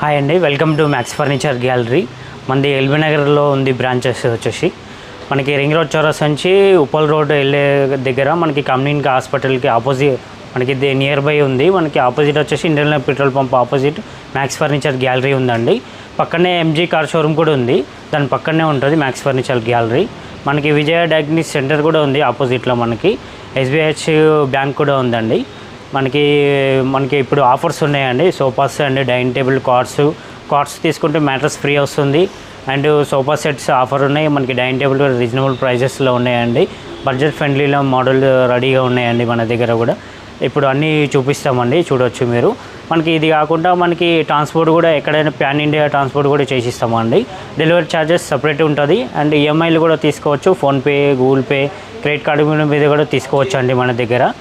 Hi అండి welcome to Max furniture gallery మనది LB నగర్లో ఉంది బ్రాంచెస్ వచ్చేసి. మనకి రింగ్ రోడ్ చౌరస్ నుంచి ఉప్పల్ రోడ్ వెళ్ళే దగ్గర మనకి కమ్యూనిటీ హాస్పిటల్కి ఆపోజిట్ మనకి నియర్ బై ఉంది. మనకి ఆపోజిట్ వచ్చేసి Indian petrol pump opposite Max furniture gallery ఉందండి. పక్కనే ఎంజీ కార్ షోరూమ్ కూడా ఉంది. దాని పక్కనే ఉంటుంది మ్యాక్స్ ఫర్నిచర్ గ్యాలరీ మనకి విజయ డయాగ్నిస్ సెంటర్ కూడా ఉంది ఆపోజిట్లో మనకి. ఎస్బీహెచ్ బ్యాంక్ కూడా ఉందండి. మనకి మనకి ఇప్పుడు ఆఫర్స్ ఉన్నాయండి. Sofas and dining table cards. Cards తీసుకుంటే మ్యాట్రస్ ఫ్రీ వస్తుంది. అండ్ సోఫా సెట్స్ ఆఫర్ ఉన్నాయి. మనకి డైనింగ్ టేబుల్ కూడా రీజనబుల్ ప్రైజెస్లో ఉన్నాయండి. బడ్జెట్ ఫ్రెండ్లీలో మోడల్ రెడీగా ఉన్నాయండి మన దగ్గర కూడా. ఇప్పుడు అన్నీ చూపిస్తామండి. చూడొచ్చు మీరు. మనకి ఇది కాకుండా మనకి ట్రాన్స్పోర్ట్ కూడా ఎక్కడైనా ప్యాన్ ఇండియా ట్రాన్స్పోర్ట్ కూడా చేసిస్తామండి. డెలివరీ ఛార్జెస్ సపరేట్ ఉంటుంది. అండ్ ఈఎంఐలు కూడా తీసుకోవచ్చు. PhonePe Google Pay credit card మీద కూడా తీసుకోవచ్చు అండి మన దగ్గర.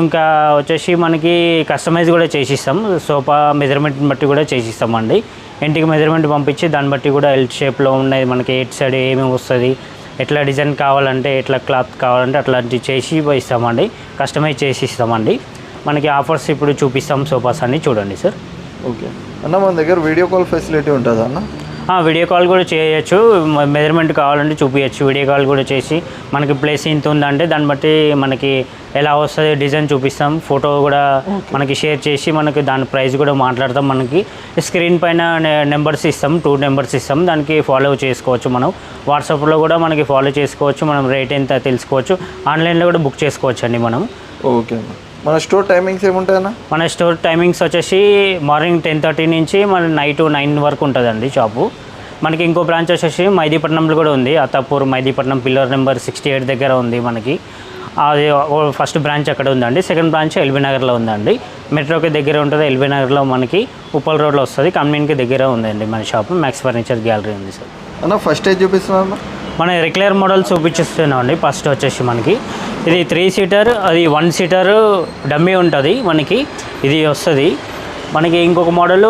ఇంకా వచ్చేసి మనకి కస్టమైజ్ కూడా చేసిస్తాం. సోఫా మెజర్మెంట్ బట్టి కూడా చేసిస్తామండి. ఇంటికి మెజర్మెంట్ పంపించి దాన్ని బట్టి కూడా ఎల్ షేప్లో ఉన్నది మనకి ఎయిట్ సైడ్ ఏమేమి వస్తుంది ఎట్లా డిజైన్ కావాలంటే ఎట్లా క్లాత్ కావాలంటే అట్లాంటివి చేసి ఇస్తామండి. కస్టమైజ్ చేసి ఇస్తామండి మనకి ఆఫర్స్ ఇప్పుడు చూపిస్తాం సోఫాస్ అన్నీ చూడండి సార్. ఓకే. అన్న మన దగ్గర వీడియో కాల్ ఫెసిలిటీ ఉంటుందా అన్న? వీడియో కాల్ కూడా చేయొచ్చు. మెజర్మెంట్ కావాలంటే చూపించచ్చు వీడియో కాల్ కూడా చేసి మనకి ప్లేస్ ఇంత ఉందంటే దాన్ని బట్టి మనకి ఎలా వస్తుంది డిజైన్ చూపిస్తాం. ఫోటో కూడా మనకి షేర్ చేసి మనకి దాని ప్రైస్ కూడా మాట్లాడతాం. మనకి స్క్రీన్ పైన నెంబర్స్ ఇస్తాం. టూ నెంబర్స్ ఇస్తాం. దానికి ఫాలో చేసుకోవచ్చు మనం. వాట్సాప్లో కూడా మనకి ఫాలో చేసుకోవచ్చు. మనం రేట్ ఎంత తెలుసుకోవచ్చు. ఆన్లైన్లో కూడా బుక్ చేసుకోవచ్చు అండి మనం ఓకే మన స్టోర్ టైమింగ్స్ ఏముంటాయన్న? మన స్టోర్ టైమింగ్స్ వచ్చేసి మార్నింగ్ టెన్ థర్టీ నుంచి మన నైట్ నైన్ వరకు ఉంటుందండి షాపు. మనకి ఇంకో బ్రాంచ్ వచ్చేసి మైదీపట్నంలో కూడా ఉంది. Attapur Mehdipatnam pillar number sixty eight దగ్గర ఉంది మనకి. అది ఫస్ట్ బ్రాంచ్ అక్కడ ఉందండి. సెకండ్ బ్రాంచ్ ఎల్బీ నగర్లో ఉందండి. మెట్రోకి దగ్గర ఉంటుంది. ఎల్బీ నగర్లో మనకి ఉప్పల్ రోడ్లో వస్తుంది. కమ్యూనిటీకి దగ్గర ఉందండి మన షాప్. మ్యాక్స్ ఫర్నిచర్ గ్యాలరీ ఉంది సార్. అన్న ఫస్ట్ ఏజ్ చూపిస్తున్నా అన్న? మన రెగ్యులర్ మోడల్ చూపించేస్తున్నామండి. ఫస్ట్ వచ్చేసి మనకి. ఇది త్రీ సీటర్ అది వన్ సీటర్ డమ్మీ ఉంటుంది మనకి. ఇది వస్తుంది. మనకి ఇంకొక మోడల్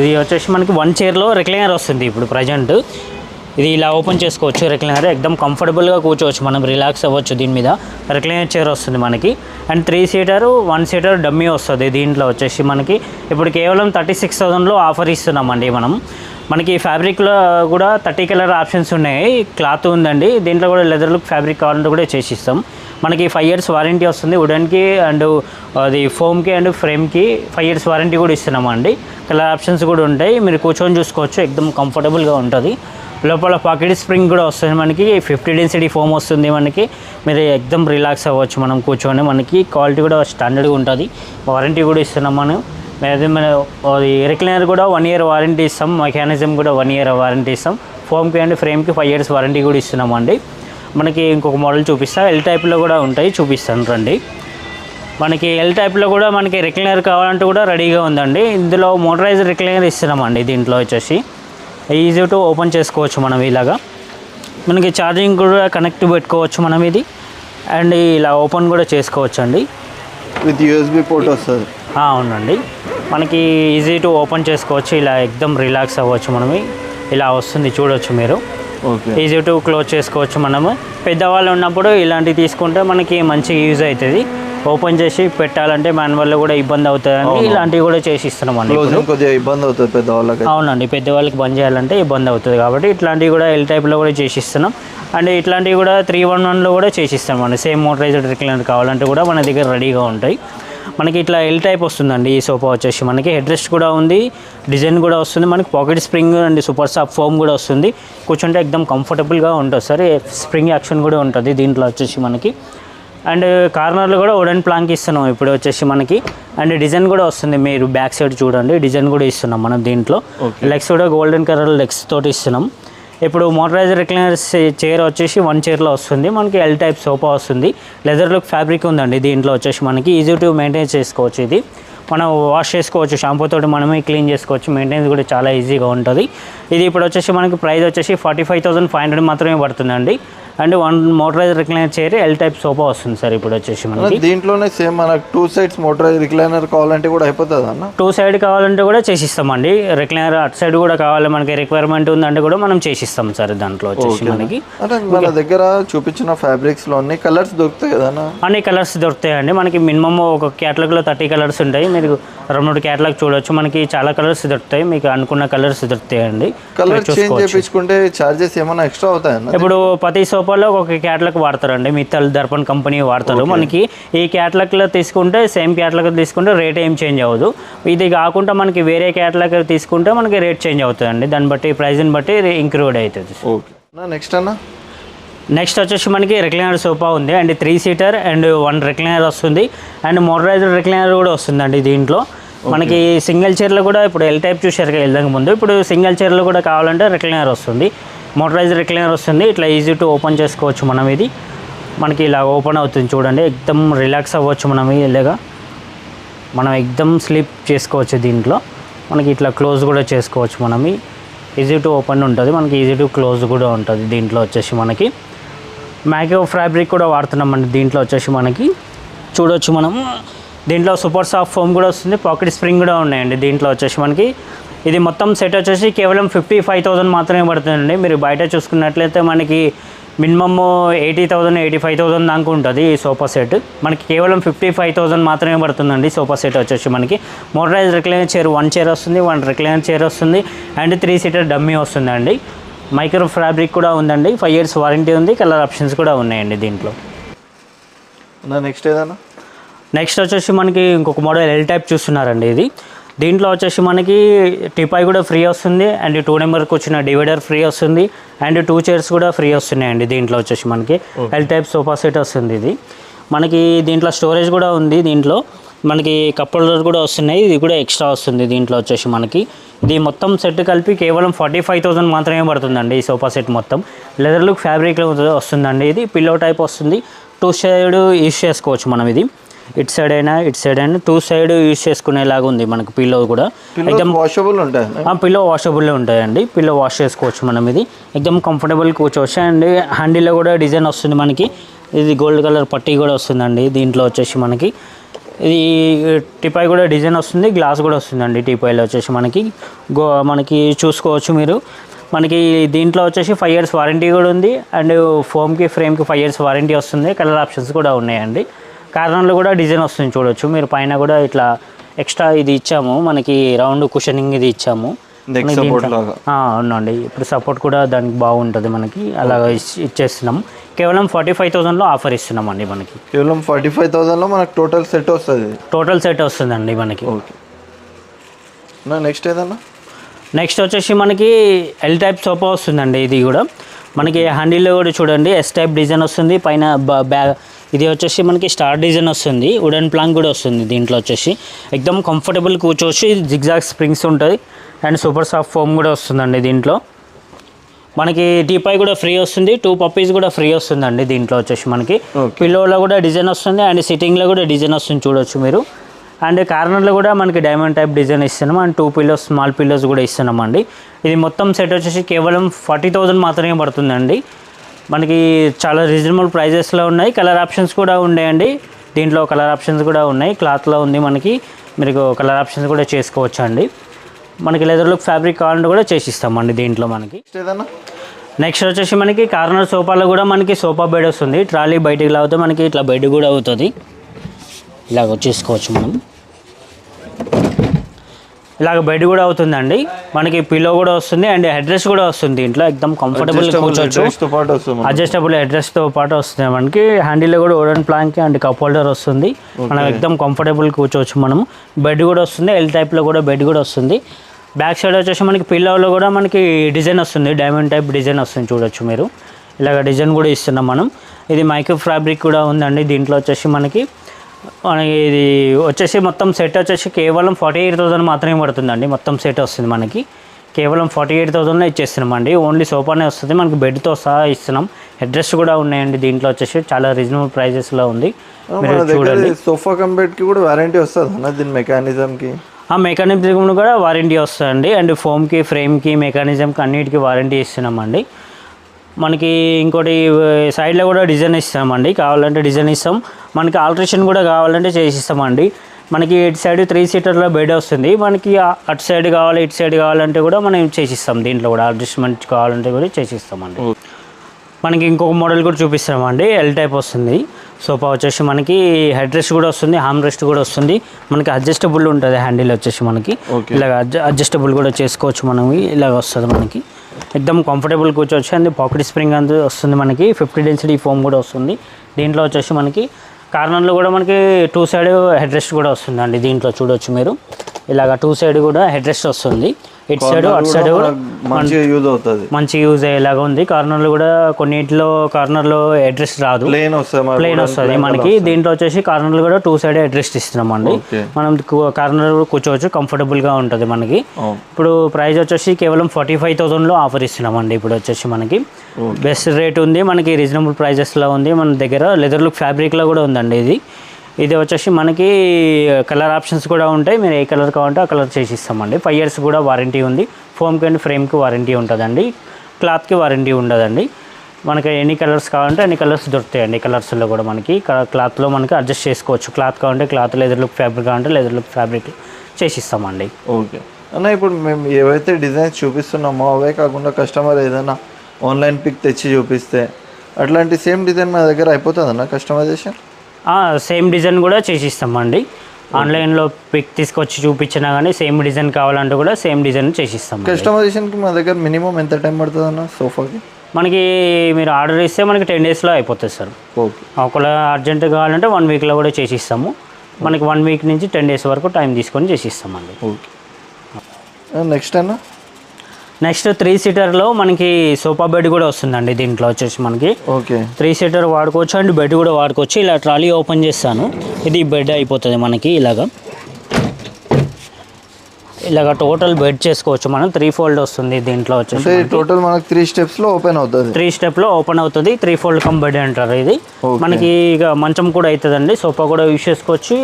ఇది వచ్చేసి మనకి వన్ చైర్లో రెక్లైనర్ వస్తుంది ఇప్పుడు ప్రజెంట్ ఇది ఇలా ఓపెన్ చేసుకోవచ్చు రెక్లైనర్ ఎక్దమ్ కంఫర్టబుల్గా కూర్చోవచ్చు. మనం రిలాక్స్ అవ్వచ్చు దీని మీద. రెక్లైనర్ చైర్ వస్తుంది మనకి. And three seater one seater dummy వస్తుంది. దీంట్లో వచ్చేసి మనకి ఇప్పుడు కేవలం థర్టీ సిక్స్ థౌజండ్లో ఆఫర్ ఇస్తున్నామండి మనం. మనకి ఫ్యాబ్రిక్లో కూడా థర్టీ కలర్ ఆప్షన్స్ ఉన్నాయి. క్లాత్ ఉందండి. దీంట్లో కూడా లెదర్ లుక్ ఫ్యాబ్రిక్ కావాలంటే కూడా చేసిస్తాం. మనకి ఫైవ్ ఇయర్స్ వారంటీ వస్తుంది. వుడెన్కి అండ్ uh, అది ఫోమ్కి అండ్ ఫ్రేమ్కి ఫైవ్ ఇయర్స్ వారంటీ కూడా ఇస్తున్నామండి. కలర్ ఆప్షన్స్ కూడా ఉంటాయి. మీరు కూర్చొని చూసుకోవచ్చు. ఎక్దమ్ కంఫర్టబుల్గా ఉంటుంది. లోపల పాకెట్ స్ప్రింగ్ కూడా వస్తుంది మనకి. ఫిఫ్టీ డెన్సిటీ ఫోమ్ వస్తుంది మనకి. మీరు ఎక్దమ్ రిలాక్స్ అవ్వచ్చు. మనం కూర్చొని మనకి క్వాలిటీ కూడా స్టాండర్డ్గా ఉంటుంది. వారంటీ కూడా ఇస్తున్నాం మనం. అదే మన అది రిక్లైనర్ కూడా వన్ ఇయర్ వారంటీ ఇస్తాం. మెకానిజం కూడా వన్ ఇయర్ వారంటీ ఇస్తాం. ఫోమ్కి అండ్ ఫ్రేమ్కి ఫైవ్ ఇయర్స్ వారంటీ కూడా ఇస్తున్నామండి. మనకి ఇంకొక మోడల్ చూపిస్తా. ఎల్ టైప్లో కూడా ఉంటాయి. చూపిస్తాను రండి. మనకి ఎల్ టైప్లో కూడా మనకి రిక్లైనర్ కావాలంటే కూడా రెడీగా ఉందండి. ఇందులో మోటరైజ్ రిక్లైనర్ ఇస్తున్నామండి దీంట్లో వచ్చేసి. ఈజీ టు ఓపెన్ చేసుకోవచ్చు మనం ఇలాగా. మనకి ఛార్జింగ్ కూడా కనెక్ట్ పెట్టుకోవచ్చు మనం ఇది. అండ్ ఇలా ఓపెన్ కూడా చేసుకోవచ్చు అండి విత్ యూఎస్బి పోర్ట్ వస్తుంది. అవునండి. మనకి ఈజీ టు ఓపెన్ చేసుకోవచ్చు. ఇలా ఎక్దమ్ రిలాక్స్ అవ్వచ్చు మనం ఇలా వస్తుంది చూడొచ్చు మీరు. ఈజీ టు క్లోజ్ చేసుకోవచ్చు మనము. పెద్దవాళ్ళు ఉన్నప్పుడు ఇలాంటివి తీసుకుంటే మనకి మంచి యూజ్ అవుతుంది. ఓపెన్ చేసి పెట్టాలంటే మాన్యువల్లో కూడా ఇబ్బంది అవుతుందని అవును. ఇలాంటివి కూడా చేసి. క్లోజింగ్ కొద్దిగా ఇబ్బంది అవుతుంది పెద్దవాళ్ళకి అవునండి. పెద్దవాళ్ళకి బంద్ చేయాలంటే ఇబ్బంది అవుతుంది కాబట్టి ఇట్లాంటివి కూడా ఎల్ టైప్లో కూడా చేసిస్తున్నాం. అండ్ ఇట్లాంటివి కూడా త్రీ వన్ వన్లో కూడా చేసిస్తామండి సేమ్ మోటరైజ్డ్ రిక్లైనర్ కావాలంటే కూడా మన దగ్గర రెడీగా ఉంటాయి. మనకి ఇట్లా ఎల్ టైప్ వస్తుందండి ఈ సోఫా వచ్చేసి. మనకి హెడ్ రెస్ట్ కూడా ఉంది డిజైన్ కూడా వస్తుంది మనకి pocket spring and super soft foam కూడా వస్తుంది. కూర్చుంటే ఎక్దమ్ కంఫర్టబుల్గా ఉంటుంది సార్ స్ప్రింగ్ యాక్షన్ కూడా ఉంటుంది దీంట్లో వచ్చేసి మనకి. అండ్ కార్నర్లో కూడా వుడెన్ ప్లాంక్ ఇస్తున్నాం ఇప్పుడు వచ్చేసి మనకి. అండ్ డిజైన్ కూడా వస్తుంది మీరు బ్యాక్ సైడ్ చూడండి డిజైన్ కూడా ఇస్తున్నాం మనం దీంట్లో. లెగ్స్ కూడా గోల్డెన్ కలర్ లెగ్స్ తోటి ఇస్తున్నాం. ఇప్పుడు మోటరైజర్ రిక్లైనర్స్ చైర్ వచ్చేసి వన్ చైర్లో వస్తుంది. మనకి ఎల్ టైప్ సోఫా వస్తుంది. లెదర్ లుక్ ఫ్యాబ్రిక్ ఉందండి దీంట్లో వచ్చేసి మనకి. ఈజీ టు మెయింటైన్ చేసుకోవచ్చు ఇది. మనం వాష్ చేసుకోవచ్చు. షాంపూ తోటి మనమే క్లీన్ చేసుకోవచ్చు. మెయింటెనెన్స్ కూడా చాలా ఈజీగా ఉంటుంది. ఇది ఇప్పుడు వచ్చేసి మనకి ప్రైస్ వచ్చేసి forty five thousand five hundred మాత్రమే పడుతుందండి. And one motorise recliner chair L type sofa వస్తుంది సార్ ఇప్పుడు వచ్చేసి మనకి. దీంట్లోనే సేమ్ మనకు టూ సైడ్స్ మోటార్ రిక్లైనర్ కావాలంటే కూడా అయిపోతుంది అన్న? టూ సైడ్ కావాలంటే కూడా చేసిస్తామండి. రిక్లైనర్ అటు సైడ్ కూడా కావాలి మనకి రిక్వైర్మెంట్ ఉందంటే కూడా మనం చేసిస్తాం సార్ దాంట్లో వచ్చేసి. మనకి. అంటే మన దగ్గర చూపించిన ఫ్యాబ్రిక్స్లో అన్ని కలర్స్ దొరుకుతాయి కదా అన్న? కలర్స్ దొరుకుతాయండి. మనకి మినిమమ్ ఒక క్యాటలాగ్లో థర్టీ కలర్స్ ఉంటాయి. మీరు రెండు మూడు క్యాటలాగ్ చూడొచ్చు. మనకి చాలా కలర్స్ దొరుకుతాయి. మీకు అనుకున్న కలర్స్ దొరుకుతాయండి. Colour change. చేయించుకుంటే చార్జెస్ ఏమైనా ఎక్స్ట్రా ఇప్పుడు ప్రతి సోఫాలో ఒక క్యాటలాగ్ వాడతారండి. మిత్తల్ దర్పణ్ కంపెనీ వాడతారు. మనకి ఈ క్యాటలాగ్లో తీసుకుంటే సేమ్ క్యాటలాగ్ తీసుకుంటే రేట్ ఏం చేంజ్ అవ్వదు. ఇది కాకుండా మనకి వేరే క్యాటలాగ్ తీసుకుంటే మనకి రేట్ చేంజ్ అవుతుందండి. దాన్ని బట్టి ప్రైస్ని బట్టి ఇంక్లూడ్ అవుతుంది. ఓకే. నెక్స్ట్ అన్న? నెక్స్ట్ వచ్చేసి మనకి రిక్లైనర్ సోఫా ఉంది. And three seater and one recliner వస్తుంది. అండ్ మోటరైజర్ రిక్లైనర్ కూడా వస్తుందండి దీంట్లో. మనకి సింగిల్ చైర్లో కూడా ఇప్పుడు ఎల్ టైప్ చూసారు కదా వెళ్ళక ముందు. ఇప్పుడు సింగిల్ చైర్లో కూడా కావాలంటే రిక్లైనర్ వస్తుంది. మోటరైజ్ రిక్లైనర్ వస్తుంది. ఇట్లా ఈజీ టు ఓపెన్ చేసుకోవచ్చు మనం ఇది. మనకి ఇలా ఓపెన్ అవుతుంది చూడండి. ఎక్దమ్ రిలాక్స్ అవ్వచ్చు మనం ఇలాగా. మనం ఎక్దమ్ స్లీప్ చేసుకోవచ్చు దీంట్లో. మనకి ఇట్లా క్లోజ్ కూడా చేసుకోవచ్చు మనం ఈజీ టు ఓపెన్ ఉంటుంది. మనకి ఈజీ టు క్లోజ్ కూడా ఉంటుంది దీంట్లో వచ్చేసి మనకి. మ్యాగో ఫ్యాబ్రిక్ కూడా వాడుతున్నామండి దీంట్లో వచ్చేసి మనకి. చూడవచ్చు మనము దీంట్లో సూపర్ సాఫ్ట్ ఫోమ్ కూడా వస్తుంది పాకెట్ స్ప్రింగ్ కూడా ఉన్నాయండి దీంట్లో వచ్చేసి మనకి. ఇది మొత్తం సెట్ వచ్చేసి కేవలం ఫిఫ్టీ ఫైవ్ థౌసండ్ మాత్రమే పడుతుందండి. మీరు బయట చూసుకున్నట్లయితే మనకి minimum eighty thousand eighty five thousand దాకా ఉంటుంది ఈ సోఫా సెట్ మనకి కేవలం ఫిఫ్టీ ఫైవ్ థౌసండ్ మాత్రమే పడుతుందండి సోఫా సెట్ వచ్చేసి మనకి. Motorise recliner chair one chair వస్తుంది వన్ రిక్లైనర్ చైర్ వస్తుంది అండ్ త్రీ సీటర్ డమ్మీ వస్తుందండి. మైక్రో ఫ్యాబ్రిక్ కూడా ఉందండి. ఫైవ్ ఇయర్స్ వారంటీ ఉంది. కలర్ ఆప్షన్స్ కూడా ఉన్నాయండి దీంట్లో. నెక్స్ట్ ఏదన్నా? నెక్స్ట్ వచ్చేసి మనకి ఇంకొక మోడల్ ఎల్ టైప్ చూస్తున్నారండి ఇది. దీంట్లో వచ్చేసి మనకి టిపాయ్ కూడా ఫ్రీ వస్తుంది అండ్ టూ నెంబర్కి వచ్చిన డివైడర్ ఫ్రీ వస్తుంది అండ్ టూ చైర్స్ కూడా ఫ్రీ వస్తున్నాయండి దీంట్లో వచ్చేసి మనకి. ఎల్ టైప్ సోఫా సెట్ వస్తుంది ఇది. మనకి దీంట్లో స్టోరేజ్ కూడా ఉంది దీంట్లో. మనకి కప్ హోల్డర్ కూడా వస్తున్నాయి. ఇది కూడా ఎక్స్ట్రా వస్తుంది దీంట్లో వచ్చేసి మనకి. ఇది మొత్తం సెట్ కలిపి కేవలం ఫార్టీ ఫైవ్ థౌసండ్ మాత్రమే పడుతుందండి ఈ సోఫా సెట్ మొత్తం. లెదర్ లుక్ ఫ్యాబ్రిక్లో వస్తుందండి ఇది. పిల్లో టైప్ వస్తుంది. టూ సైడ్ యూస్ చేసుకోవచ్చు మనం ఇది. ఇటు సైడ్ అయినా ఇటు సైడ్ అయినా టూ సైడ్ యూస్ చేసుకునేలాగా ఉంది మనకి పిల్లో కూడా. పిల్లలు వాషబుల్ ఉంటాయి పిల్లో వాషబుల్ ఉంటాయండి. పిల్లో వాష్ చేసుకోవచ్చు మనం ఇది. ఎక్దమ్ కంఫర్టబుల్ కూర్చోవచ్చు. అండ్ హ్యాండిల్లో కూడా డిజైన్ వస్తుంది మనకి. ఇది గోల్డ్ కలర్ పట్టీ కూడా వస్తుందండి దీంట్లో వచ్చేసి మనకి. ఇది టిపాయ్ కూడా డిజైన్ వస్తుంది. గ్లాస్ కూడా వస్తుందండి టిపాయ్లో వచ్చేసి మనకి. గో మనకి చూసుకోవచ్చు మీరు. మనకి దీంట్లో వచ్చేసి ఫైవ్ ఇయర్స్ వారంటీ కూడా ఉంది. అండ్ ఫోమ్కి ఫ్రేమ్కి ఫైవ్ ఇయర్స్ వారంటీ వస్తుంది. కలర్ ఆప్షన్స్ కూడా ఉన్నాయండి. కారణంలో కూడా డిజైన్ వస్తుంది చూడొచ్చు. మీరు పైన కూడా ఇట్లా ఎక్స్ట్రా ఇది ఇచ్చాము. మనకి రౌండ్ కుషనింగ్ ఇది ఇచ్చాము. అవునండి. ఇప్పుడు సపోర్ట్ కూడా దానికి బాగుంటుంది మనకి. ఇచ్- ఇచ్చేస్తున్నాం. కేవలం ఫార్టీ ఫైవ్ థౌసండ్లో ఆఫర్ ఇస్తున్నామండి మనకి. కేవలం ఫార్టీ ఫైవ్ థౌసండ్లో మనకు టోటల్ సెట్ వస్తుంది. టోటల్ సెట్ వస్తుందండి మనకి. ఓకే నెక్స్ట్ ఏదన్నా? నెక్స్ట్ వచ్చేసి మనకి ఎల్ టైప్ సోఫా వస్తుందండి ఇది కూడా. మనకి హ్యాండిల్లో కూడా చూడండి. ఎస్ టైప్ డిజైన్ వస్తుంది. పైన బ్యాగ్ ఇది వచ్చేసి మనకి స్టార్ డిజైన్ వస్తుంది వుడెన్ ప్లాంక్ కూడా వస్తుంది దీంట్లో వచ్చేసి. ఎక్దమ్ కంఫర్టబుల్ కూర్చోవచ్చు జిగ్జాగ్ స్ప్రింగ్స్ ఉంటుంది అండ్ సూపర్ సాఫ్ట్ ఫోమ్ కూడా వస్తుందండి దీంట్లో. మనకి టీపాయ్ కూడా ఫ్రీ వస్తుంది టూ పప్పీస్ కూడా ఫ్రీ వస్తుందండి దీంట్లో వచ్చేసి మనకి. పిల్లోలో కూడా డిజైన్ వస్తుంది అండ్ సిట్టింగ్లో కూడా డిజైన్ వస్తుంది చూడొచ్చు మీరు. అండ్ కార్నర్లో కూడా మనకి డైమండ్ టైప్ డిజైన్ ఇస్తున్నాం and two pillows small pillows కూడా ఇస్తున్నాం అండి. ఇది మొత్తం సెట్ వచ్చేసి కేవలం ఫార్టీ థౌజండ్ మాత్రమే పడుతుందండి. మనకి చాలా రీజనబుల్ ప్రైజెస్లో ఉన్నాయి. కలర్ ఆప్షన్స్ కూడా ఉన్నాయండి దీంట్లో కలర్ ఆప్షన్స్ కూడా ఉన్నాయి. క్లాత్లో ఉంది మనకి. మీరు కలర్ ఆప్షన్స్ కూడా చేసుకోవచ్చు అండి మనకి లెదర్ లుక్ ఫ్యాబ్రిక్ కావాలంటే కూడా చేసిస్తామండి దీంట్లో మనకి. నెక్స్ట్ వచ్చేసి మనకి కార్నర్ సోఫాలో కూడా మనకి సోఫా బెడ్ వస్తుంది. ట్రాలీ బయటికి లాగితే మనకి ఇట్లా బెడ్ కూడా అవుతుంది. ఇలాగ వచ్చేసుకోవచ్చు మనం. ఇలాగ బెడ్ కూడా అవుతుందండి. మనకి పిల్లో కూడా వస్తుంది అండ్ అడ్రస్ కూడా వస్తుంది దీంట్లో ఎక్దమ్ కంఫర్టబుల్ కూర్చోవచ్చు తో పాటు వస్తుంది మనకు. అడ్జస్టబుల్ అడ్రస్తో పాటు వస్తుంది మనకి. హ్యాండిల్లో కూడా wooden plank and cup holder వస్తుంది. మనం ఎక్దమ్ కంఫర్టబుల్ కూర్చోవచ్చు మనం. బెడ్ కూడా వస్తుంది. ఎల్ టైప్లో కూడా బెడ్ కూడా వస్తుంది. బ్యాక్ సైడ్ వచ్చేసి మనకి పిల్లోలో కూడా మనకి డిజైన్ వస్తుంది. డైమండ్ టైప్ డిజైన్ వస్తుంది చూడొచ్చు మీరు. ఇలాగ డిజైన్ కూడా ఇస్తున్నాం మనం. ఇది మైక్రో ఫ్యాబ్రిక్ కూడా ఉందండి. దీంట్లో వచ్చేసి మనకి మనకి ఇది వచ్చేసి మొత్తం సెట్ వచ్చేసి కేవలం ఫార్టీ ఎయిట్ థౌసండ్ మాత్రమే పడుతుందండి. మొత్తం సెట్ వస్తుంది మనకి. కేవలం ఫార్టీ ఎయిట్ థౌసండ్లో ఇచ్చేస్తున్నామండి. ఓన్లీ సోఫానే వస్తుంది. మనకి బెడ్తో సహా ఇస్తున్నాం. అడ్రస్ కూడా ఉన్నాయండి దీంట్లో వచ్చేసి. చాలా రీజనబుల్ ప్రైజెస్లో ఉంది. మీరు చూడండి. సోఫా కంబెట్కి కూడా వారంటీ వస్తుంది దీని మెకానిజం కి. ఆ మెకానిజం కూడా వారంటీ వస్తుందండి. అండ్ ఫోమ్కి ఫ్రేమ్కి మెకానిజంకి అన్నిటికీ వారంటీ ఇస్తున్నామండి. మనకి ఇంకోటి సైడ్లో కూడా డిజైన్ ఇస్తామండి. కావాలంటే డిజైన్ ఇస్తాం. మనకి ఆల్ట్రేషన్ కూడా కావాలంటే చేసిస్తామండి. మనకి ఇటు సైడ్ త్రీ సీటర్లో బెడ్ వస్తుంది. మనకి అటు సైడ్ కావాలి ఇటు సైడ్ కావాలంటే కూడా మనం చేసిస్తాం. దీంట్లో కూడా అడ్జస్ట్మెంట్ కావాలంటే కూడా చేసిస్తామండి. మనకి ఇంకొక మోడల్ కూడా చూపిస్తామండి. ఎల్ టైప్ వస్తుంది. సోఫా వచ్చేసి మనకి హెడ్ రెస్ట్ కూడా వస్తుంది హామ్ రెస్ట్ కూడా వస్తుంది. మనకి అడ్జస్టబుల్ ఉంటుంది హ్యాండిల్ వచ్చేసి మనకి. ఇలాగ అడ్జస్టబుల్ కూడా చేసుకోవచ్చు మనం ఇలాగ వస్తుంది మనకి. ఎక్దమ్ కంఫర్టబుల్ కూర్చోవచ్చు అండ్ పాకెట్ స్ప్రింగ్ అంతా వస్తుంది మనకి. ఫిఫ్టీ డెన్సిటీ ఫోమ్ కూడా వస్తుంది. దీంట్లో వచ్చేసి మనకి కార్నర్లో కూడా మనకి టూ సైడ్ హెడ్ రెస్ట్ కూడా వస్తుందండి దీంట్లో చూడొచ్చు మీరు. ఇలాగ టూ సైడ్ కూడా హెడ్ రెస్ట్ వస్తుంది. ఇటు సైడ్ అటు సైడ్ మంచిగా యూజ్ అవుతుంది. మంచి యూజ్ అయ్యేలాగా ఉంది. కార్నర్లో కూడా కొన్నిట్లో కార్నర్లో అడ్రస్ రాదు. ప్లేన్ వస్తుంది ప్లేన్ వస్తుంది. మనకి దీంట్లో వచ్చేసి కార్నర్లు కూడా టూ సైడ్ అడ్రస్ ఇస్తున్నామండి. మనం కార్నర్ కూర్చోవచ్చు కంఫర్టబుల్గా ఉంటుంది మనకి. అవును. ఇప్పుడు ప్రైస్ వచ్చేసి కేవలం ఫార్టీ ఫైవ్ థౌసండ్లో ఆఫర్ ఇస్తున్నామండి ఇప్పుడు వచ్చేసి మనకి. బెస్ట్ రేట్ ఉంది మనకి రీజనబుల్ ప్రైజెస్లో ఉంది మన దగ్గర. లెదర్ లుక్ ఫ్యాబ్రిక్లో కూడా ఉందండి ఇది. ఇది వచ్చేసి మనకి కలర్ ఆప్షన్స్ కూడా ఉంటాయి. మీరు ఏ కలర్ కావాలంటే ఆ కలర్ చేసి ఇస్తామండి ఫైవ్ ఇయర్స్ కూడా వారంటీ ఉంది. ఫోమ్కి అండ్ ఫ్రేమ్కి వారంటీ ఉంటుందండి. క్లాత్కి వారంటీ ఉండదండి. మనకి ఎన్ని కలర్స్ కావాలంటే అన్ని కలర్స్ దొరుకుతాయండి. కలర్స్లో కూడా మనకి క్లాత్లో మనకి అడ్జస్ట్ చేసుకోవచ్చు. క్లాత్ కావాలంటే క్లాత్ లెదర్ లుక్ ఫ్యాబ్రిక్ కావాలంటే లెదర్ లుక్ ఫ్యాబ్రిక్ చేసి ఇస్తామండి ఓకే అన్న ఇప్పుడు మేము ఏవైతే డిజైన్స్ చూపిస్తున్నామో అవే కాకుండా కస్టమర్ ఏదైనా ఆన్లైన్ పిక్ తెచ్చి చూపిస్తే అట్లాంటి సేమ్ డిజైన్ మా దగ్గర అయిపోతుందన్న కస్టమైజేషన్ సేమ్ డిజైన్ కూడా చేసి ఇస్తామండి ఆన్లైన్లో పిక్ తీసుకొచ్చి చూపించినా కానీ సేమ్ డిజైన్ కావాలంటే కూడా సేమ్ డిజైన్ చేసి ఇస్తాం కస్టమైజేషన్కి మా దగ్గర మినిమం ఎంత టైం పడుతుంది అన్న సోఫాకి మనకి మీరు ఆర్డర్ ఇస్తే మనకి టెన్ డేస్లో అయిపోతుంది సార్. ఓకే ఒకవేళ అర్జెంట్ కావాలంటే వన్ వీక్లో కూడా చేసి ఇస్తాము మనకి వన్ వీక్ నుంచి టెన్ డేస్ వరకు టైం తీసుకొని చేసి ఇస్తామండి ఓకే నెక్స్ట్ అన్న? నెక్స్ట్ త్రీ సీటర్లో మనకి సోఫా బెడ్ కూడా వస్తుందండి దీంట్లో వచ్చేసి మనకి. ఓకే. త్రీ సీటర్ వాడుకోవచ్చు అండ్ బెడ్ కూడా వాడుకోవచ్చు. ఇలా ట్రాలీ ఓపెన్ చేస్తాను. ఇది బెడ్ అయిపోతుంది మనకి ఇలాగా. ఇలాగ టోటల్ బెడ్ చేసుకోవచ్చు. మనం త్రీ ఫోల్డ్ వస్తుంది దీంట్లో వచ్చేసి టోటల్ మనకు. త్రీ స్టెప్స్లో ఓపెన్ అవుతుంది. త్రీ స్టెప్లో ఓపెన్ అవుతుంది. త్రీ ఫోల్డ్ కమ్ బెడ్ అంటారు ఇది. మనకి ఇక మంచం కూడా అవుతుందండి సోఫా కూడా యూస్ చేసుకోవచ్చు.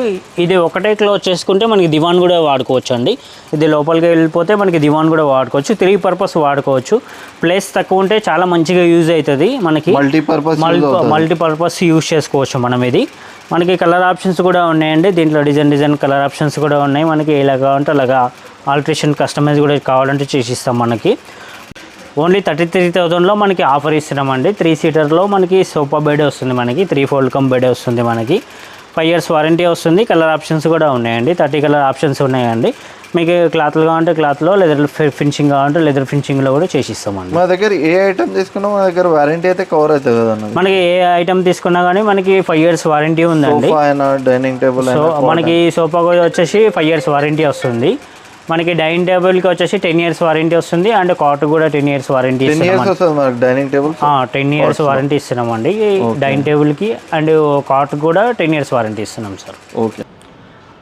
ఇది ఒకటే క్లోజ్ చేసుకుంటే మనకి దివాన్ కూడా వాడుకోవచ్చు అండి ఇది లోపలికి వెళ్ళిపోతే మనకి దివాన్ కూడా వాడుకోవచ్చు. త్రీ పర్పస్ వాడుకోవచ్చు. ప్లేస్ తక్కువ ఉంటే చాలా మంచిగా యూజ్ అవుతుంది మనకి. మల్టీపర్పస్ మల్టీపర్పస్ యూజ్ చేసుకోవచ్చు మనం ఇది. మనకి కలర్ ఆప్షన్స్ కూడా ఉన్నాయండి. దీంట్లో డిజైన్ డిజైన్ కలర్ ఆప్షన్స్ కూడా ఉన్నాయి. మనకి ఇలా కావాలంటే అలాగా ఆల్ట్రేషన్ కస్టమైజ్ కూడా కావాలంటే చేసిస్తాం మనకి. ఓన్లీ థర్టీ త్రీ థౌజండ్లో మనకి ఆఫర్ ఇస్తున్నామండి. త్రీ సీటర్లో మనకి సోఫా బెడ్ వస్తుంది మనకి. త్రీ ఫోల్డ్ కమ్ బెడ్ వస్తుంది మనకి. ఫైవ్ ఇయర్స్ వారంటీ వస్తుంది. కలర్ ఆప్షన్స్ కూడా ఉన్నాయండి. థర్టీ కలర్ ఆప్షన్స్ ఉన్నాయండి. మీకు క్లాత్లు కావాలంటే క్లాత్లో లెదర్ ఫినిషింగ్ కావాలంటే లెదర్ ఫినిషింగ్లో కూడా చేసిస్తామండి. మా దగ్గర ఏ ఐటమ్ తీసుకున్నా మా దగ్గర వారంటీ అయితే కవర్ అవుతుంది కదా మనకి ఏ ఐటమ్ తీసుకున్నా కానీ మనకి ఫైవ్ ఇయర్స్ వారంటీ ఉందండి. డైనింగ్ టేబుల్ సో మనకి సోఫా వచ్చేసి ఫైవ్ ఇయర్స్ వారంటీ వస్తుంది. మనకి డైనింగ్ టేబుల్కి వచ్చేసి టెన్ ఇయర్స్ వారంటీ వస్తుంది అండ్ కాట్ కూడా ten years warranty dining table? Ten years warranty ఇస్తున్నామండి. డైనింగ్ టేబుల్కి అండ్ కాట్ కూడా టెన్ ఇయర్స్ వారంటీ ఇస్తున్నాం సార్. ఓకే.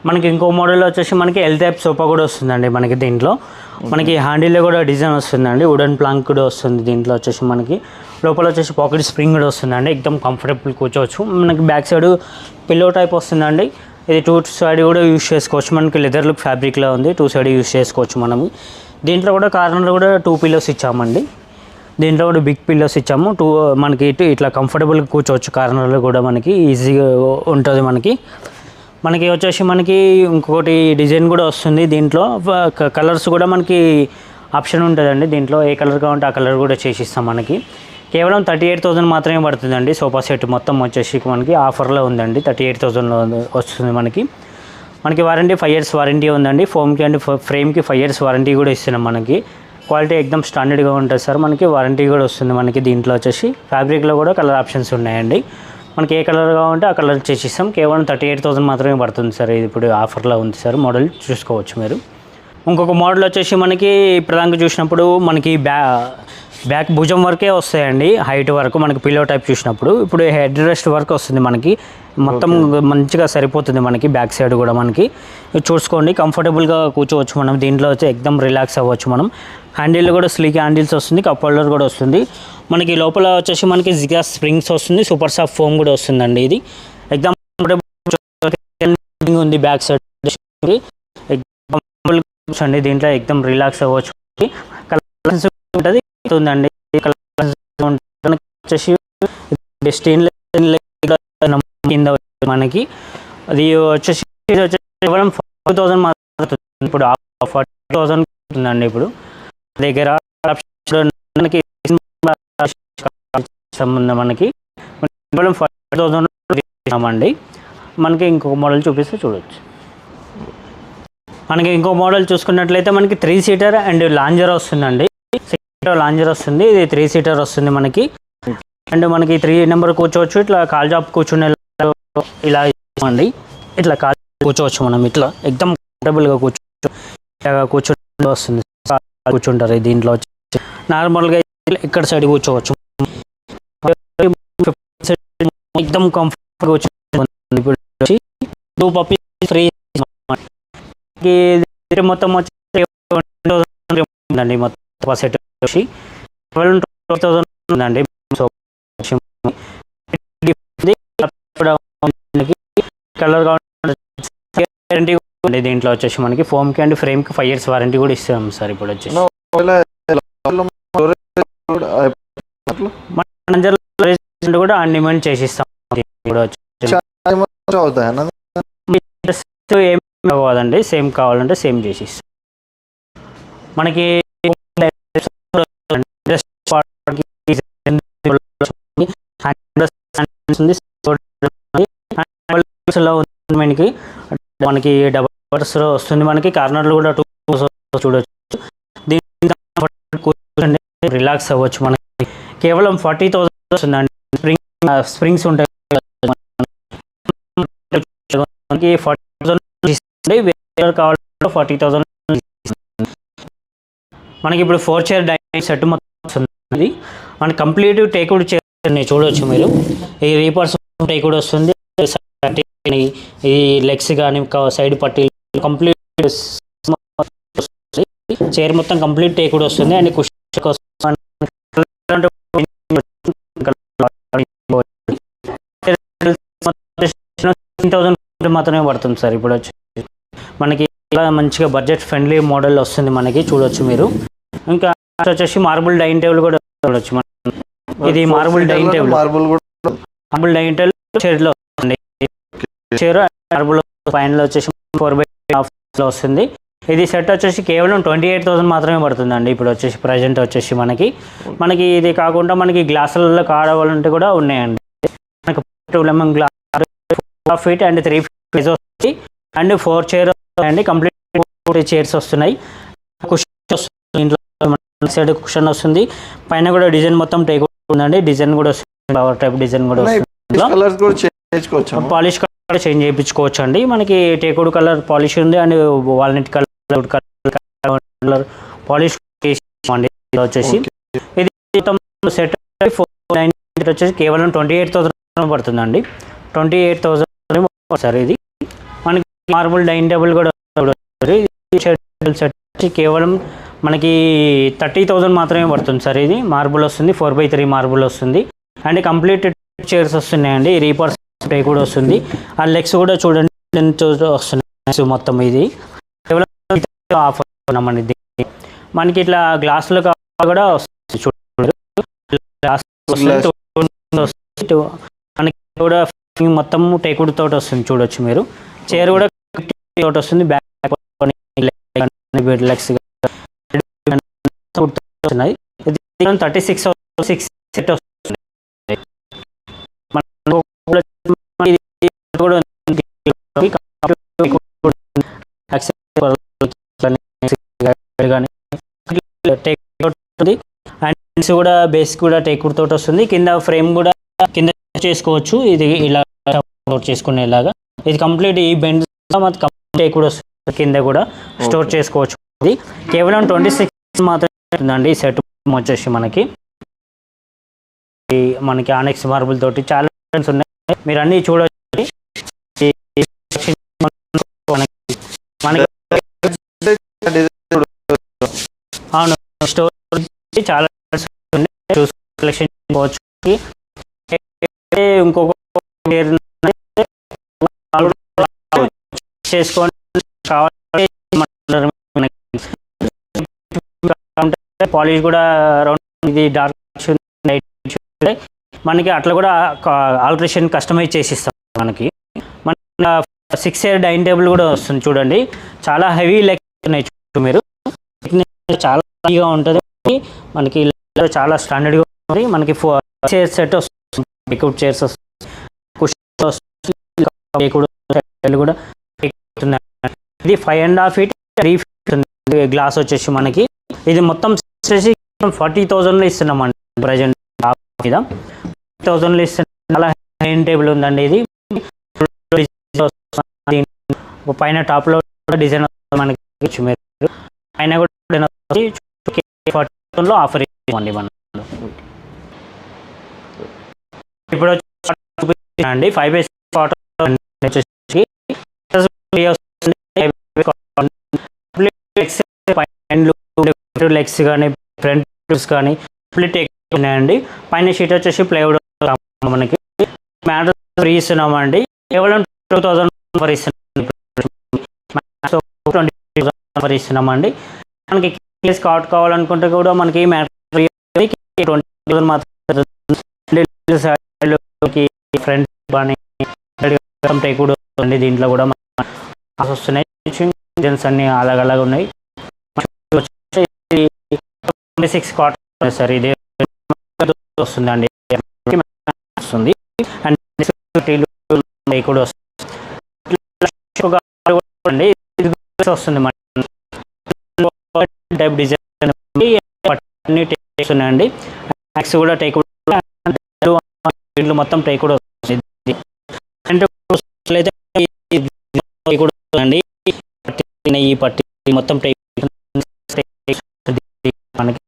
మనకి ఇంకో మోడల్ వచ్చేసి మనకి ఎల్ టైప్ సోఫా కూడా వస్తుందండి మనకి దీంట్లో. మనకి హ్యాండిల్లో కూడా డిజైన్ వస్తుందండి. వుడెన్ ప్లాంక్ కూడా వస్తుంది దీంట్లో వచ్చేసి మనకి. లోపల వచ్చేసి పాకెట్ స్ప్రింగ్ కూడా వస్తుందండి. ఎక్దమ్ కంఫర్టబుల్ కూర్చోవచ్చు. మనకి బ్యాక్ సైడ్ పిల్లో టైప్ వస్తుందండి. ఇది టూ సైడ్ కూడా యూస్ చేసుకోవచ్చు. మనకి లెదర్ లుక్ ఫ్యాబ్రిక్లో ఉంది. టూ సైడ్ యూస్ చేసుకోవచ్చు మనము. దీంట్లో కూడా కార్నర్లో కూడా టూ పిల్లోస్ ఇచ్చామండి. దీంట్లో కూడా బిగ్ పిల్లోస్ ఇచ్చాము. టూ మనకి ఇటు ఇట్లా కంఫర్టబుల్గా కూర్చోవచ్చు. కార్నర్లో కూడా మనకి ఈజీగా ఉంటుంది మనకి. మనకి వచ్చేసి మనకి ఇంకొకటి డిజైన్ కూడా వస్తుంది దీంట్లో. కలర్స్ కూడా మనకి ఆప్షన్ ఉంటుందండి. దీంట్లో ఏ కలర్ కావాలంటే ఆ కలర్ కూడా చేసిస్తాం మనకి. కేవలం థర్టీ ఎయిట్ థౌసండ్ మాత్రమే పడుతుందండి. సోఫా సెట్ మొత్తం వచ్చేసి మనకి ఆఫర్లో ఉందండి. థర్టీ ఎయిట్ థౌసండ్లో వస్తుంది మనకి. మనకి వారంటీ ఫైవ్ ఇయర్స్ వారంటీ ఉందండి. ఫోమ్కి అండ్ ఫ్రేమ్కి ఫైవ్ ఇయర్స్ వారంటీ కూడా ఇస్తున్నాం మనకి. క్వాలిటీ ఎక్దమ్ స్టాండర్డ్గా ఉంటుంది సార్. మనకి వారంటీ కూడా వస్తుంది మనకి దీంట్లో వచ్చేసి. ఫ్యాబ్రిక్లో కూడా కలర్ ఆప్షన్స్ ఉన్నాయండి. మనకి ఏ కలర్ కావాలంటే ఆ కలర్ చేసిస్తాం. కేవలం థర్టీ ఎయిట్ థౌసండ్ మాత్రమే పడుతుంది సార్. ఇది ఇప్పుడు ఆఫర్లో ఉంది సార్. మోడల్ చూసుకోవచ్చు మీరు. ఇంకొక మోడల్ వచ్చేసి మనకి ప్రధానంగా చూసినప్పుడు మనకి బ్యా బ్యాక్ భుజం వరకే వస్తాయండి. హైట్ వరకు మనకి పిల్లో టైప్ చూసినప్పుడు. ఇప్పుడు హెడ్ రెస్ట్ వరకు వస్తుంది మనకి. మొత్తం మంచిగా సరిపోతుంది మనకి బ్యాక్ సైడ్ కూడా మనకి. చూసుకోండి. కంఫర్టబుల్గా కూర్చోవచ్చు మనం. దీంట్లో వచ్చి ఎక్దమ్ రిలాక్స్ అవ్వచ్చు మనం. హ్యాండిల్ కూడా స్లీక్ హ్యాండిల్స్ వస్తుంది. కప్ హోల్డర్ కూడా వస్తుంది. మనకి లోపల వచ్చేసి మనకి జిగా స్ప్రింగ్స్ వస్తుంది. సూపర్ సాఫ్ట్ ఫోమ్ కూడా వస్తుందండి ఇది. ఎగ్జామ్ ఉంది బ్యాక్ సైడ్ అండి దీంట్లో ఎగ్జామ్ రిలాక్స్ అవ్వచ్చు. కలర్స్ ఉంటుంది ఉందండి కలర్స్ వచ్చేసి కింద మనకి. అది వచ్చేసి వచ్చేసి కేవలం ఫైవ్ థౌసండ్ మాత్రం ఇప్పుడు ఫార్టీ థౌసండ్ ఉందండి ఇప్పుడు. దగ్గర మనకి సంబంధం మనకి. కేవలం ఫైవ్ థౌసండ్ మనకి ఇంకొక మోడల్ చూపిస్తే చూడొచ్చు. మనకి ఇంకో మోడల్ చూసుకున్నట్లయితే మనకి త్రీ సీటర్ అండ్ లాంజర్ వస్తుందండి. సీటర్ లాంజర్ వస్తుంది. ఇది త్రీ సీటర్ వస్తుంది మనకి. అండ్ మనకి త్రీ నెంబర్ కూర్చోవచ్చు. ఇట్లా కాల్ జాబ్ కూర్చునే ఇలా అండి ఇట్లా కాల్ కూర్చోవచ్చు మనం. ఇట్లా ఎక్దమ్ కంఫర్టబుల్గా కూర్చోవచ్చు ఇలాగా కూర్చుని వస్తుంది. కూర్చుంటారు దీంట్లో వచ్చి. నార్మల్గా ఇక్కడ సైడ్ కూర్చోవచ్చు. ఎక్దమ్ కంఫర్ట్గా వచ్చింది ఇప్పుడు వచ్చి టూ పప్పీస్ ఫ్రీ మొత్తం వచ్చి ఉందండి మొత్తం సెట్ వచ్చి ట్వెల్వ్ థౌసండ్ ఉందండి సో కలర్ వారంటీ ఉంది దీంట్లో వచ్చేసి మనకి ఫోమ్కి అండ్ ఫ్రేమ్కి ఫైవ్ ఇయర్స్ వారంటీ కూడా ఇస్తాం సార్ ఇప్పుడు వచ్చేసి మన కూడా అన్నిమెంట్ చేసిస్తాం. ఇప్పుడు వచ్చేసి ఏం కావాలండి సేమ్ కావాలంటే సేమ్ చేసి మనకి మనకి మనకి డబల్ బర్స్ వస్తుంది మనకి కార్నర్లు కూడా టూ చూడొచ్చు. దీని రిలాక్స్ అవ్వచ్చు మనకి. కేవలం ఫార్టీ థౌసండ్ వస్తుందండి. స్ప్రింగ్స్ ఉంటాయి ఫార్టీ థౌసండ్ కావాలంటే ఫార్టీ థౌసండ్ మనకి ఇప్పుడు ఫోర్ చైర్ డైనింగ్ సెట్ మొత్తం వస్తుంది. మనకి కంప్లీట్ టేకుడ్ చైర్ చూడొచ్చు మీరు. ఈ రీపర్స్ టేకుడ్ వస్తుంది. ఈ లెగ్స్ కానీ సైడ్ పట్టి కంప్లీట్ చైర్ మొత్తం కంప్లీట్ టేకుడ్ వస్తుంది. అండ్ కుషన్ థౌసండ్ మాత్రమే పడుతుంది సార్ ఇప్పుడు వచ్చి. మనకి ఇలా మంచిగా బడ్జెట్ ఫ్రెండ్లీ మోడల్ వస్తుంది మనకి చూడొచ్చు మీరు. ఇంకా వచ్చేసి మార్బుల్ డైనింగ్ టేబుల్ కూడా చూడొచ్చు మనం. ఇది మార్బుల్ డైనింగ్ టేబుల్ మార్బుల్ కూడా మార్బుల్ డైనింగ్ టేబుల్ చైర్లో వస్తుంది. చైర్ మార్బుల్ పైన వచ్చేసి ఫోర్ బై లో వస్తుంది. ఇది సెట్ వచ్చేసి కేవలం ట్వంటీ ఎయిట్ థౌసండ్ మాత్రమే పడుతుందండి. ఇప్పుడు వచ్చేసి ప్రజెంట్ వచ్చేసి మనకి. మనకి ఇది కాకుండా మనకి గ్లాసులలో కావాలంటే కూడా ఉన్నాయండి. మనకి two lemon glass four feet and three feet వస్తుంది అండ్ ఫోర్ చైర్ అండి కంప్లీట్ చైర్స్ వస్తున్నాయి. కుషన్ వస్తుంది ఇంట్లో సైడ్ కుషన్ వస్తుంది. పైన కూడా డిజైన్ మొత్తం టేక్ ఉందండి. డిజైన్ కూడా వస్తుంది. పవర్ టైప్ డిజైన్ కూడా వస్తుంది. పాలిష్ కలర్ చేంజ్ చేయించుకోవచ్చు అండి మనకి టేకుడ్ కలర్ పాలిష్ ఉంది. And walnut colour colour polish అండి వచ్చేసి ఇది మొత్తం సెట్ ఫోర్ నైన్ వచ్చేసి కేవలం ట్వంటీ ఎయిట్ థౌసండ్ పడుతుందండి. ట్వంటీ ఎయిట్ థౌసండ్ సార్ ఇది మనకి మార్బుల్ డైనింగ్ టేబుల్ కూడా సెట్ కేవలం మనకి థర్టీ థౌజండ్ మాత్రమే పడుతుంది సార్. ఇది మార్బుల్ వస్తుంది ఫోర్ బై త్రీ మార్బుల్ వస్తుంది. అండ్ కంప్లీట్ చైర్స్ వస్తున్నాయండి రీపర్స్ పే కూడా వస్తుంది. ఆ లెగ్స్ కూడా చూడండి వస్తున్నాయి మొత్తం ఇది. కేవలం ఆఫర్ ఉన్నామండి. మనకి ఇట్లా గ్లాసులు కూడా వస్తుంది చూడండి. గ్లాస్. మనకి కూడా మొత్తం టేకుడ్ తోటి వస్తుంది చూడొచ్చు మీరు చైర్ కూడా తోటి వస్తుంది బ్యాక్ లెగ్స్ వస్తున్నాయి థర్టీ సిక్స్ సిక్స్ సెట్ వస్తుంది అండ్ కూడా కూడా బేస్ కూడా టేకుడ్ తోటి వస్తుంది కింద ఫ్రేమ్ కూడా కింద చేసుకోవచ్చు. ఇది ఇలా స్టోర్ చేసుకునేలాగా. ఇది కంప్లీట్ ఈ బెండ్ కంప్లీట్ కూడా కింద కూడా స్టోర్ చేసుకోవచ్చు. ఇది కేవలం ట్వంటీ సిక్స్ మాత్రమే సెట్ వచ్చేసి మనకి. మనకి ఆనెక్స్ మార్బుల్ తోటి చాలా ఉన్నాయి. మీరు అన్ని చూడవచ్చు మనకి అవును స్టోర్ చాలా చేసుకోవచ్చు. ఇంకొక చేసుకొని పాలిష్ కూడా రౌండ్ ఇది డార్క్ మనకి అట్లా కూడా ఆల్ట్రేషన్ కస్టమైజ్ చేసి ఇస్తాం మనకి. మన సిక్స్ ఇయర్ డైనింగ్ టేబుల్ కూడా వస్తుంది చూడండి. చాలా హెవీ లెగ్ ఉన్నాయి చూడండి మీరు. చాలా హెవీగా ఉంటుంది. మనకి చాలా స్టాండర్డ్గా ఉంది మనకి ఫోర్ సెట్ వస్తుంది. పికౌట్ చైర్స్ కూడా ఇది five and half feet three feet ఉంది. గ్లాస్ వచ్చేసి మనకి. ఇది మొత్తం వచ్చేసి ఫార్టీ థౌజండ్లో ఇస్తున్నామండి ప్రజెంట్ మీద థౌజండ్లో ఇస్తున్నాం చాలా హైన్ టేబుల్ ఉందండి ఇది. దీని పైన టాప్లో డిజైన్ మనకి. పైన కూడా ఆఫర్ ఇవ్వండి మనం. ఇప్పుడు అండి ఫైవ్ బై వచ్చేసి లెగ్స్ కానీ ఫ్రంట్ కానీ స్ప్లిట్ ఉన్నాయండి. పైన షీట్ వచ్చేసి ప్లైవుడ్ మనకి. మ్యాటర్ ఫ్రీ ఇస్తున్నామండి. కేవలం టూ థౌజండ్ ఫర్ ఇస్తున్నాం. ట్వంటీ ఇస్తున్నామండి. మనకి కేస్ కార్డ్ కావాలనుకుంటే కూడా మనకి మ్యాటర్ ఫ్రీ ట్వంటీ థౌసండ్ మాత్రం ఫ్రంట్ కానీ టై కూడా ఉంది దీంట్లో కూడా మనకి వస్తున్నాయి అన్ని అలాగ అలాగ ఉన్నాయి ట్వంటీ సిక్స్ కాటన్ సార్ ఇది వస్తుందండి వస్తుంది అండ్ కూడా వస్తుంది వస్తుంది మన టైప్ డిజైన్ అన్ని టేక్స్ ఉన్నాయండి కూడా టేక్ దీంట్లో మొత్తం ట్రై కూడా వస్తుంది. అంటే అయితే ఈ కూడా అండి ఈ పట్టి మొత్తం ట్రై మనకి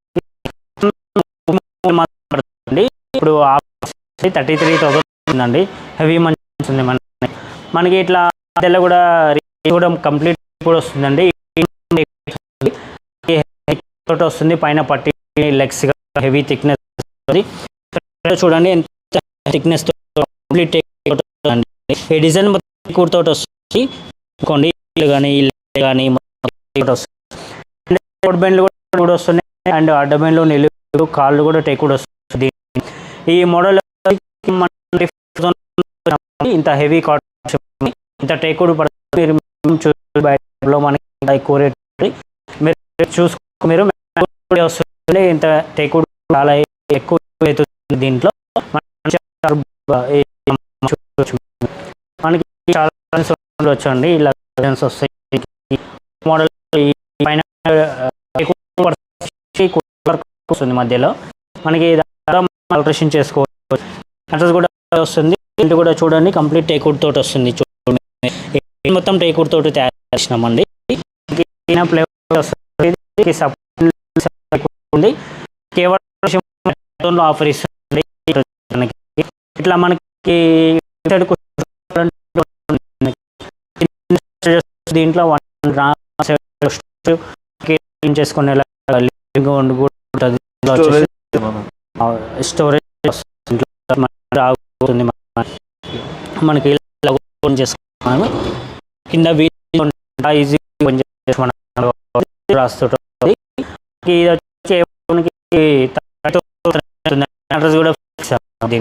ఇప్పుడు థర్టీ త్రీ థౌసండ్ అండి హెవీ మంచి ఉంది మన మనకి ఇట్లా అదెలా కూడా కూడా కంప్లీట్ కూడా వస్తుందండి. తోటి వస్తుంది. పైన పట్టి లెగ్స్ హెవీ థిక్నెస్ చూడండి ఎంత థిక్నెస్ కంప్లీట్ ఈ డిజైన్ కుర్తో కూర్తోటి వస్తుంది. ఇంకోండి కానీ కానీ వస్తుంది. బెండ్లు కూడా వస్తున్నాయి. అండ్ అడ్డ బెండ్లు నిలువు కాళ్ళు కూడా టేక్ కూడా వస్తుంది. ఈ మోడల్ ఇంత హెవీ కాటన్ ఇంత టేక్ కూడా పడుతుంది బయటలో మనకి ఎక్కువ రేట్ మీరు చూసుకో మీరు కూడా వస్తుంది. ఇంత టేక్ కూడా చాలా ఎక్కువ అవుతుంది దీంట్లో. మనకి చాలా వచ్చండి ఇలా వస్తాయి మోడల్ పైన వస్తుంది మధ్యలో మనకి ఆల్ట్రేషన్ చేసుకోవచ్చు అడ్రస్ కూడా వస్తుంది ఇంటి కూడా చూడండి కంప్లీట్ టేకౌట్ తోటి వస్తుంది చూడండి మొత్తం టేకౌట్ తోటి తయారు చేసినామండి ఫ్లేవర్ కేవలం ఆఫర్ ఇస్తుంది ఇట్లా మనకి దీంట్లో వన్ చేసుకునే ఉంటుంది. స్టోరేజ్ మనకి. ఓపెన్ చేసుకున్నాము కింద వీల్ ఈజీ ఓపెన్ రాస్తుంటుంది. ఇది వచ్చి మనకి అడ్రస్ కూడా fix అవుతుంది.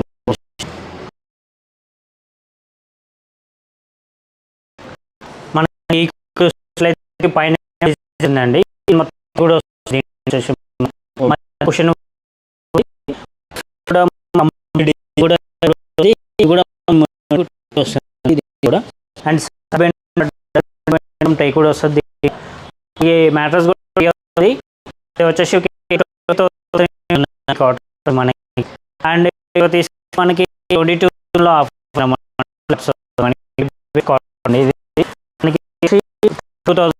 మనకి ఈ అయితే పైన మొత్తం కూడా క్వశ్చన్ అండ్ టై కూడా వస్తుంది. ఈ మ్యాట్రస్ కూడా వచ్చేసి మనకి అండ్ ట్వంటీ టూలో మనకి two thousand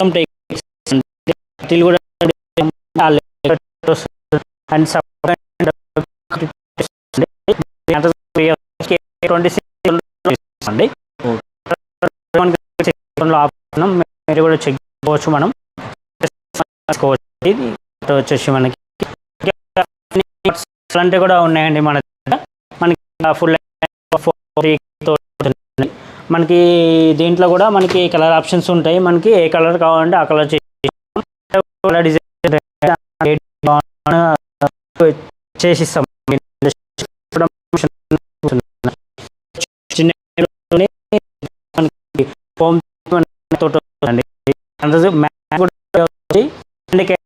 and twenty six మీరు కూడా చెక్ చేసుకోవచ్చు మనం ఇది వచ్చేసి మనకి అలాంటివి కూడా ఉన్నాయండి మన దగ్గర. మనకి ఫుల్ మనకి దీంట్లో కూడా మనకి కలర్ ఆప్షన్స్ ఉంటాయి. మనకి ఏ కలర్ కావాలంటే ఆ కలర్ డిజైన్ చేసిస్తాం. ఒకవేళ కూడా వచ్చేస్తుందండి తోట అండి అంత మ్యాట్ కూడా వచ్చి అందుకే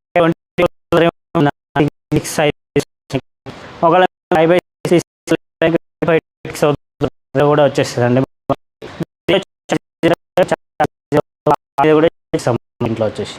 సైజ్ ఒకవేళ five by six five six అవుతుంది కూడా వచ్చేస్తుంది అండి కూడా ఇంట్లో వచ్చేసి.